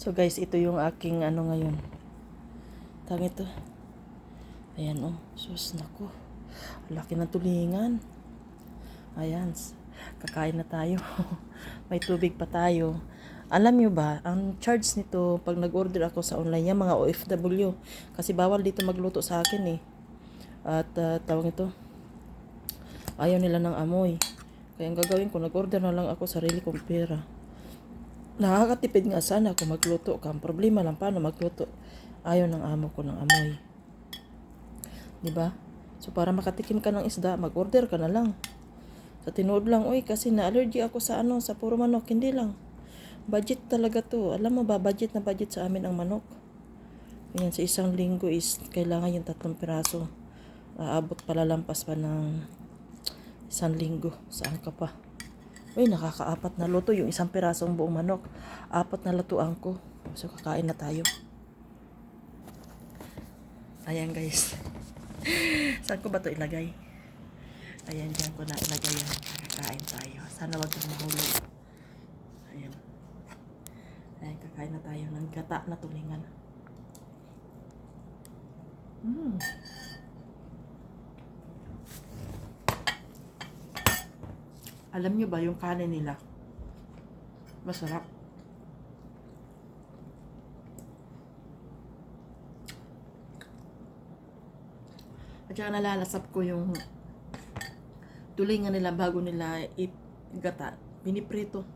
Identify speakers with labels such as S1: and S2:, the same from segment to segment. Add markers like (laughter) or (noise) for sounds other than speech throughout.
S1: So guys, ito yung aking ano ngayon. Tang ito. Ayan oh. Sus, nako. Laki ng tulingan. Ayan. Kakain na tayo. (laughs) May tubig pa tayo. Alam nyo ba, ang charge nito, pag nag-order ako sa online, yan mga OFW. Kasi bawal dito magluto sa akin eh. At uh, tawag ito, ayaw nila ng amoy. Kaya ang gagawin ko, nag-order na lang ako sarili kong pera. Nakakatipid nga sana kung magluto ka. Ang problema lang paano magluto. Ayaw ng amo ko ng amoy. 'Di ba? So para makatikim ka ng isda, mag-order ka na lang. Sa tinood lang, uy, kasi na-allergy ako sa ano, sa puro manok. Hindi lang. Budget talaga to. Alam mo ba, budget na budget sa amin ang manok. Ganyan, sa isang linggo is kailangan yung tatlong piraso. Aabot pala lampas pa ng isang linggo. Saan ka pa? Uy, nakakaapat na luto yung isang pirasong buong manok. Apat na lutuan ko. So, kakain na tayo. Ayan, guys. (laughs) Saan ko ba to ilagay? Ayan, dyan ko na ilagay yan. Kakain tayo. Sana wag kang mahulog. Ayan. Ayan, kakain na tayo ng gata na tulingan. Mmm. Alam nyo ba yung kanin nila? Masarap. At saka nalalasap ko yung tulingan nila bago nila igata. Piniprito.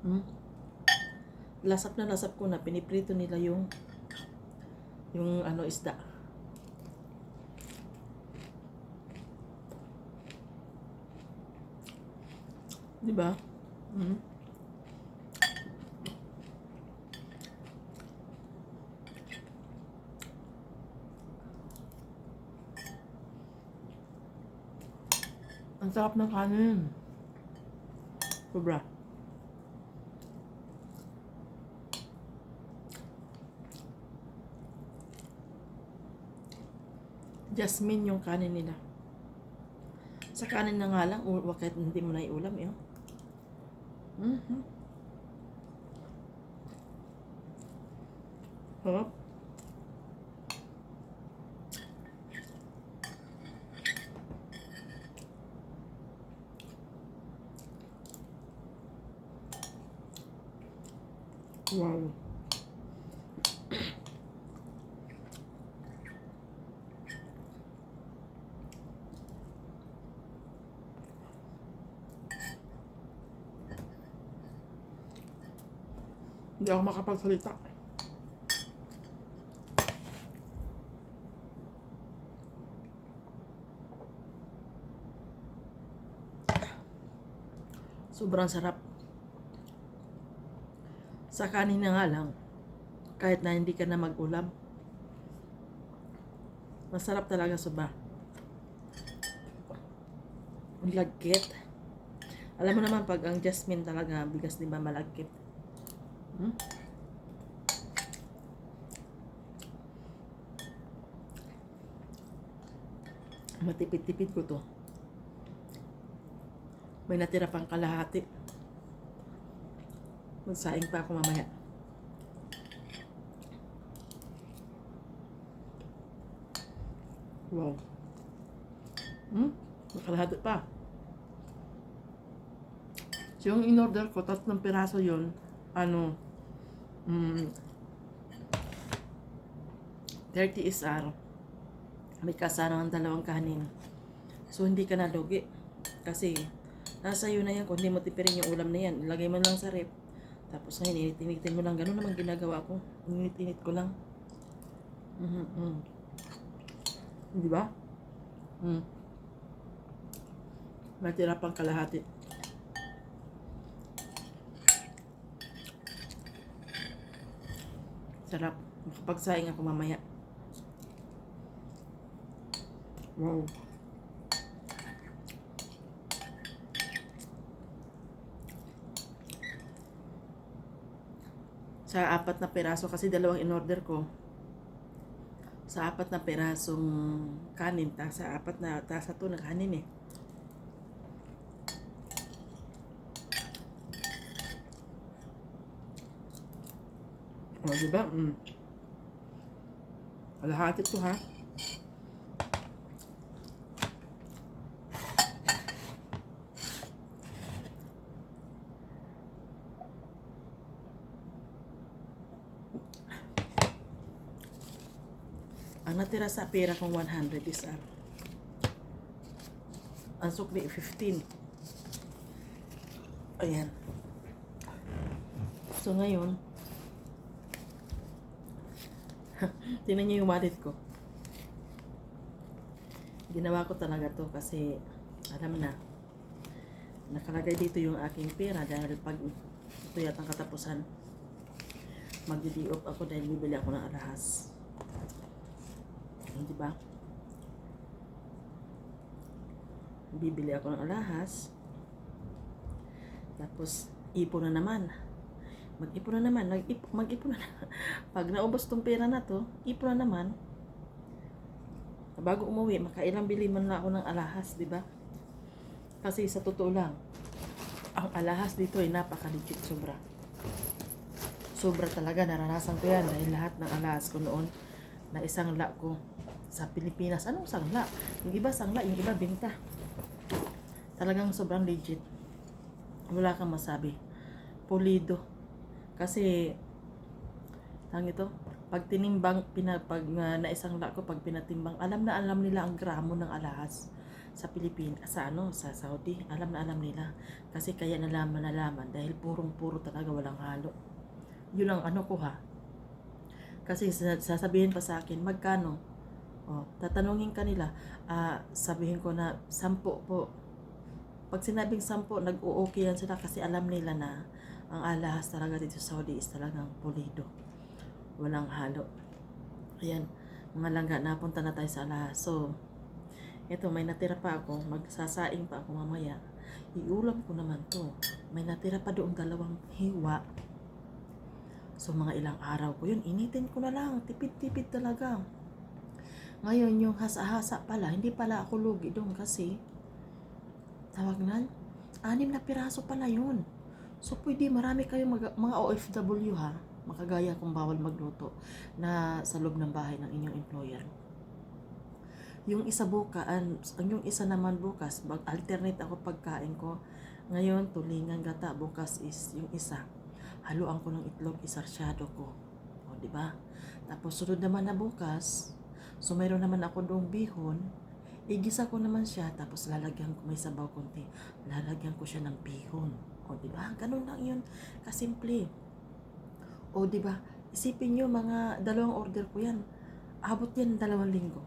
S1: Hmm. Lasap na lasap ko na piniprito nila yung yung ano isda. Di ba? Mm. Ang sarap ng kanin. Sobra. Jasmine yung kanin nila. Sa kanin na nga lang, kahit hindi mo na iulam, yun. Mhm. Harap. Wow. Hindi ako makapagsalita. Sobrang sarap. Sa kanin nga lang, kahit na hindi ka na mag-ulam, masarap talaga soba. Ang. Alam mo naman pag ang jasmine talaga, bigas di ba malagkit. Hmm? Matipid-tipid ko to. May natira pang kalahati. Magsaing pa ako mamaya. Wow. Hmm? Makalahati pa. So, yung in-order ko, tatlong piraso yon ano, mm, 30 SR. May kasama ng dalawang kanin. So, hindi ka nalugi. Kasi, nasa iyo na yan. Kung hindi mo tipirin yung ulam na yan, ilagay mo lang sa rep. Tapos ngayon, init-initin mo lang. Ganun naman ginagawa ko. Init-init ko lang. Mm Di ba? Mm. Natira pang kalahati. Sarap. Makapagsaing ako mamaya. Wow. Sa apat na peraso, kasi dalawang in-order ko. Sa apat na perasong kanin, ta sa apat na, ta sa to na kanin eh. O, di ba? Mm. Kalahati to ha. Ang natira sa pera kong 100 is ah, ang sukli 15. Ayan. So ngayon, (laughs) tingnan niyo yung wallet ko. Ginawa ko talaga to kasi alam na nakalagay dito yung aking pera dahil pag ito yatang katapusan magdi off ako dahil bibili ako ng alahas. Di ba? Bibili ako ng alahas. Tapos, ipon na naman. Mag-ipon na naman. Mag-ipon, mag-ipon na naman. (laughs) Pag naubos tong pera na to, ipon na naman. Bago umuwi, makailang bili man na ako ng alahas, di ba? Kasi sa totoo lang, ang alahas dito ay napaka-legit sobra. Sobra talaga, naranasan ko yan dahil lahat ng alahas ko noon na isang la ko sa Pilipinas. Anong sangla? Yung iba sangla, yung iba binta. Talagang sobrang legit. Wala kang masabi. Pulido. Kasi, tang ito, pag tinimbang, pina, pag uh, na isang la ko, pag pinatimbang, alam na alam nila ang gramo ng alahas sa Pilipinas, sa ano, sa Saudi. Alam na alam nila. Kasi kaya nalaman nalaman dahil purong-puro talaga walang halo. Yun ang ano ko ha. Kasi sasabihin pa sa akin, magkano? Oh, tatanungin kanila, ah, sabihin ko na, sampo po. Pag sinabing sampo, nag-o-okay yan sila kasi alam nila na ang alahas talaga dito sa Saudi is talagang pulido. Walang halo. Ayan, mga langga, napunta na tayo sa alahas. So, eto, may natira pa ako. Magsasaing pa ako mamaya. Iulam ko naman to. May natira pa doon dalawang hiwa. So, mga ilang araw ko yun. Initin ko na lang. Tipid-tipid talaga. Ngayon, yung hasa-hasa pala, hindi pala ako lugi doon kasi tawag na, anim na piraso pala yun. So, pwede marami kayo mag, mga OFW ha, makagaya kung bawal magluto na sa loob ng bahay ng inyong employer. Yung isa buka, ang yung isa naman bukas, mag alternate ako pagkain ko. Ngayon, tulingan gata, bukas is yung isa. Haluan ko ng itlog, isarsyado ko. O, di ba? Tapos sunod naman na bukas, So, mayroon naman ako doong bihon. Igisa ko naman siya, tapos lalagyan ko, may sabaw konti. Lalagyan ko siya ng bihon. O, di ba? Ganun lang yun. Kasimple. O, di ba? Isipin nyo, mga dalawang order ko yan. Abot yan dalawang linggo.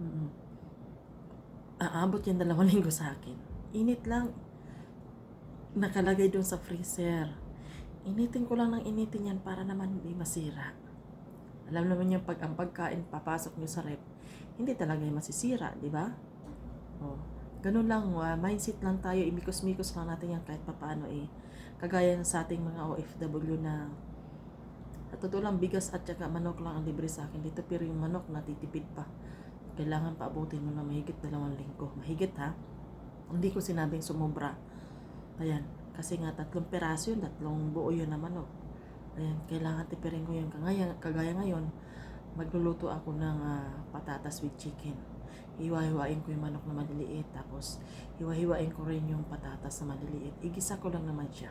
S1: Mm-hmm. Aabot yan dalawang (laughs) linggo sa akin. Init lang. Nakalagay doon sa freezer. Initin ko lang ng initin yan para naman hindi masira. Alam naman yung pag ang pagkain papasok nyo sa rep, hindi talaga yung masisira, di ba? Oh, ganun lang, uh, mindset lang tayo, imikos-mikos lang natin yan kahit papaano eh. Kagaya sa ating mga OFW na at totoo lang, bigas at saka manok lang ang libre sa akin dito, pero yung manok natitipid pa. Kailangan paabutin mo na mahigit dalawang linggo. Mahigit ha? Hindi ko sinabing sumobra. Ayan, kasi nga tatlong peraso yun, tatlong buo yun na manok. Ayan, kailangan tipirin ko yung kagaya, kagaya ngayon, magluluto ako ng uh, patatas with chicken. Hiwa-hiwain ko yung manok na maliliit, tapos hiwa-hiwain ko rin yung patatas na maliliit. Igisa ko lang naman siya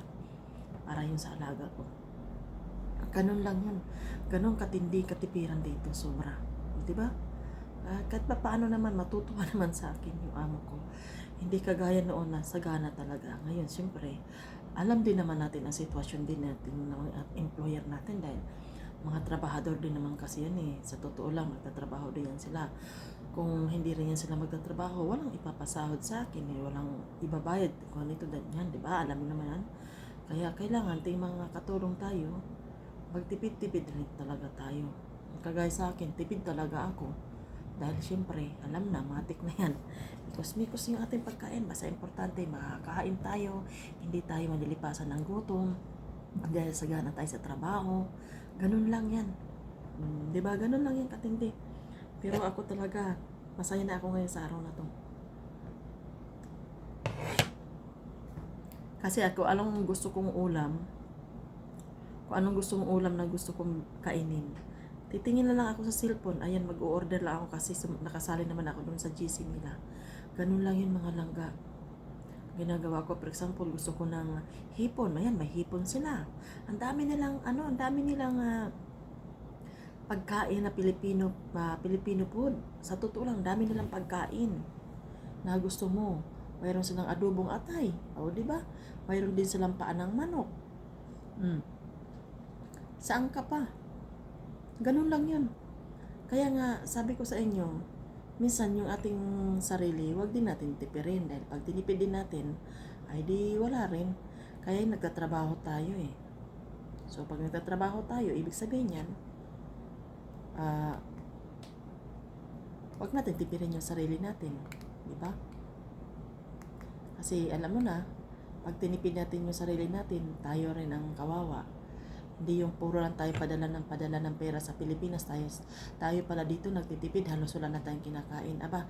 S1: para yung sa alaga ko. Ganun lang yun. Ganun katindi katipiran dito, sobra. Di ba? Uh, kahit pa paano naman, matutuwa (laughs) naman sa akin yung amo ko. Hindi kagaya noon na sagana talaga. Ngayon, siyempre, alam din naman natin ang sitwasyon din natin ng mga employer natin dahil mga trabahador din naman kasi yan eh. Sa totoo lang, magtatrabaho din yan sila. Kung hindi rin yan sila magtatrabaho, walang ipapasahod sa akin eh. Walang ibabayad kung ito yan, di ba? Alam mo naman yan. Kaya kailangan ting mga katulong tayo, magtipid-tipid rin talaga tayo. Kagaya sa akin, tipid talaga ako. Dahil siyempre, alam na, matik na yan. (laughs) Mikos-mikos yung ating pagkain. Basta importante, makakain tayo. Hindi tayo malilipasan ng gutom. Dahil sagana tayo sa trabaho. Ganun lang yan. Hmm, di ba? Ganun lang yan katindi. Pero ako talaga, masaya na ako ngayon sa araw na to. Kasi ako, anong gusto kong ulam, kung anong gusto mong ulam na gusto kong kainin. Titingin na lang ako sa cellphone. Ayan, mag-order lang ako kasi nakasali naman ako doon sa GC nila. Ganun lang yun mga langga. Ginagawa ko, for example, gusto ko ng hipon. Ayan, may hipon sila. Ang dami nilang, ano, ang dami nilang ah, pagkain na Pilipino, ah, Filipino food. Sa totoo lang, dami nilang pagkain na gusto mo. Mayroon silang adobong atay. O, di ba? Mayroon din silang paan ng manok. Mm. Saan ka pa? Ganun lang yun. Kaya nga, sabi ko sa inyo, minsan yung ating sarili, wag din natin tipirin. Dahil pag tinipid din natin, ay di wala rin. Kaya nagtatrabaho tayo eh. So, pag nagtatrabaho tayo, ibig sabihin yan, ah, wag natin tipirin yung sarili natin. Di ba? Kasi alam mo na, pag tinipid natin yung sarili natin, tayo rin ang kawawa. Hindi yung puro lang tayo padala ng padala ng pera sa Pilipinas. Tayo, tayo pala dito nagtitipid, halos wala na tayong kinakain. Aba,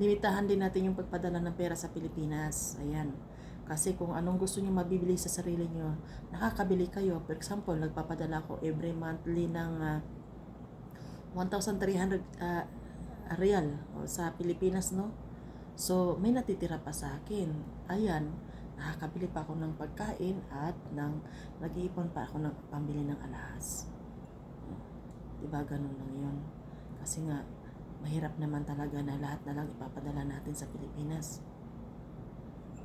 S1: limitahan din natin yung pagpadala ng pera sa Pilipinas. Ayan. Kasi kung anong gusto niyo mabibili sa sarili niyo, nakakabili kayo. For example, nagpapadala ko every monthly ng ah, 1,300 ah, real sa Pilipinas, no? So, may natitira pa sa akin. Ayan, nakakabili pa ako ng pagkain at ng nag-iipon pa ako ng pambili ng alahas. Diba, ganun lang yun. Kasi nga, mahirap naman talaga na lahat na lang ipapadala natin sa Pilipinas.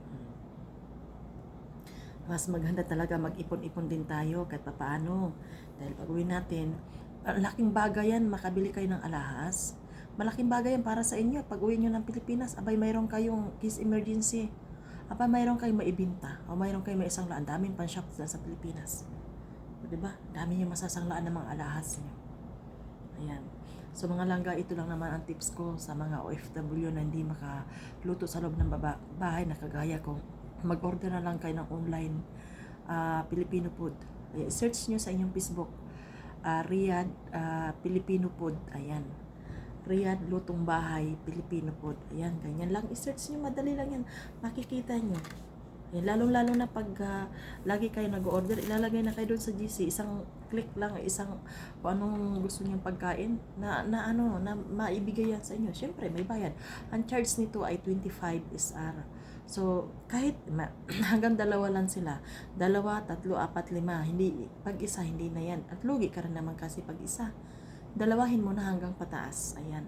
S1: Hmm. Mas maganda talaga mag-ipon-ipon din tayo kahit paano. Dahil pag uwi natin, laking bagay yan, makabili kayo ng alahas. Malaking bagay yan para sa inyo. Pag uwi nyo ng Pilipinas, abay mayroon kayong case emergency. Aba, mayroon kayong maibinta. O mayroon kayong may isang laan. Daming pan shop sa Pilipinas. O, diba? Dami yung masasanglaan ng mga alahas nyo. Ayan. So mga langga, ito lang naman ang tips ko sa mga OFW na hindi makaluto sa loob ng baba, bahay na kagaya ko. Mag-order na lang kayo ng online ah, Filipino food. Ayan, search nyo sa inyong Facebook. ah, Riyadh ah, Filipino food. Ayan. Riyadh Lutong Bahay Filipino food. Ayan, ganyan lang. I-search nyo, madali lang yan. Makikita nyo. Ayan, lalong-lalo na pag ah, lagi kayo nag-order, ilalagay na kayo doon sa GC. Isang click lang, isang kung anong gusto niyong pagkain na, na ano, na maibigay yan sa inyo. Siyempre, may bayad. Ang charge nito ay 25 SR. So, kahit ma- (clears throat) hanggang dalawa lang sila. Dalawa, tatlo, apat, lima. Hindi, pag isa, hindi na yan. At lugi ka rin naman kasi pag isa. Dalawahin mo na hanggang pataas. Ayan.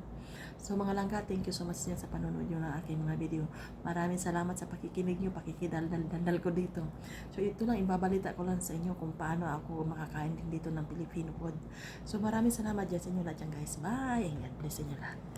S1: So mga langga, thank you so much yan sa panonood nyo ng aking mga video. Maraming salamat sa pakikinig nyo, pakikidaldal-dandal ko dito. So ito lang, ibabalita ko lang sa inyo kung paano ako makakain din dito ng Filipino food. So maraming salamat dyan sa inyo lahat dyan guys. Bye! And God bless inyo lahat.